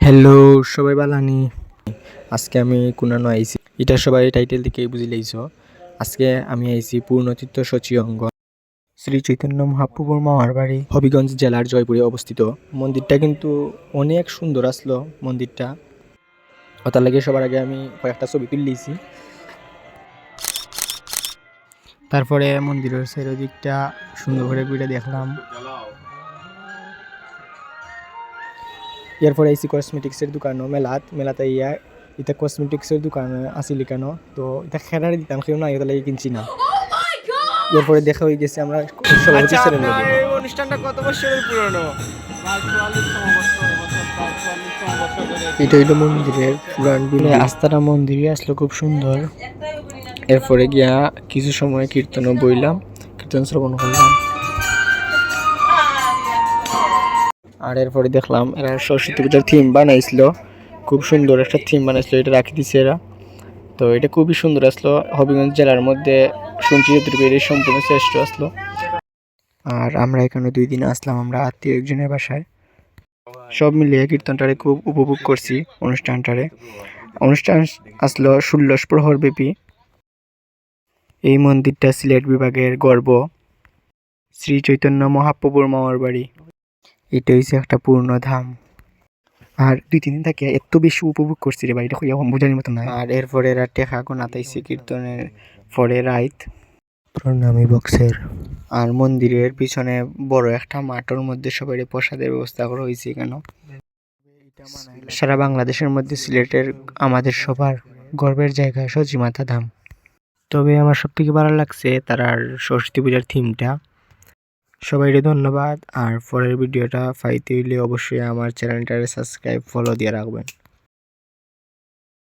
Hello সবাই বালানি আজকে আমি কুনানো আইছি। এটা সবাই টাইটেল দিকেই বুঝি লাইছ। আজকে আমি আইছি পূর্ণতীর্থ সচিঅঙ্গ শ্রী চৈতন্য মহাপ্রভুর মামার বাড়ি হবিগঞ্জ জেলার জয়পুরে অবস্থিত। মন্দিরটা কিন্তু অনেক সুন্দর আসলো মন্দিরটা। ওটার লাগে সবার আগে আমি কয়েকটা ছবি তুললেছি তারপরে মন্দিরের চারিদিকটা সুন্দর করে ঘুরে দেখলাম। এরপরে আইসি কসমেটিক্সের দোকানও মেলাত মেলাতে ইয়া এটা কসমেটিক্সের দোকান আছিল কেন? তো এটা খেলার দিতাম কেউ না এটা লাগে কিনছি না। এরপরে দেখা হয়ে গেছে আমরা সভাপতি ছিলেন অনুষ্ঠানটা কত বছরের পুরনো? এটা হইল মন্দিরের পুরান বিলে আস্তারা মন্দিরে আসলো খুব সুন্দর। এরপরে গিয়া কিছু সময় কীর্তনও বইলাম কীর্তন শ্রবণ করলাম। আর এরপরে দেখলাম এরা সরস্বতী পূজার থিম বানাইছিল। খুব সুন্দর একটা থিম বানাইছিল, এটা রাখি দিছে এরা। তো এটা খুবই সুন্দর আসলো। হবিগঞ্জ জেলার মধ্যে শুনছি যতটুকু এটা সম্পূর্ণ শ্রেষ্ঠ আসলো। আর আমরা এখানে দুই দিন আসলাম, আমরা আত্মীয় একজনের বাসায়। সব মিলিয়ে কীর্তনটারে খুব উপভোগ করছি অনুষ্ঠানটারে। অনুষ্ঠান আসলো ষোলোশ প্রহর ব্যাপী এই মন্দিরটা সিলেট বিভাগের গর্ব। শ্রী চৈতন্য মহাপ্রভুর মামার বাড়ি। এটা হচ্ছে একটা পূর্ণ ধাম। আর দুই তিন দিন থাকে এত বেশি উপভোগ করছি রে বাড়িটা খুঁজে বোঝানোর মতো নয় আর এরপরে এরা টেকা গোনাতাইছে কীর্তনের পরে রাইত। প্রণামী বক্সের। আর মন্দিরের পিছনে বড় একটা মাঠের মধ্যে সবাই প্রসাদের ব্যবস্থা করা হয়েছে কেন সারা বাংলাদেশের মধ্যে সিলেটের আমাদের সবার গর্বের জায়গা সচিমাতা ধাম। তবে আমার সব থেকে ভালো লাগছে তার আর সরস্বতী পূজার থিমটা সবাইকে ধন্যবাদ। আর পরের ভিডিওটা পাইতে হইলে অবশ্যই আমার চ্যানেলটারে সাবস্ক্রাইব ফলো দিয়ে রাখবেন।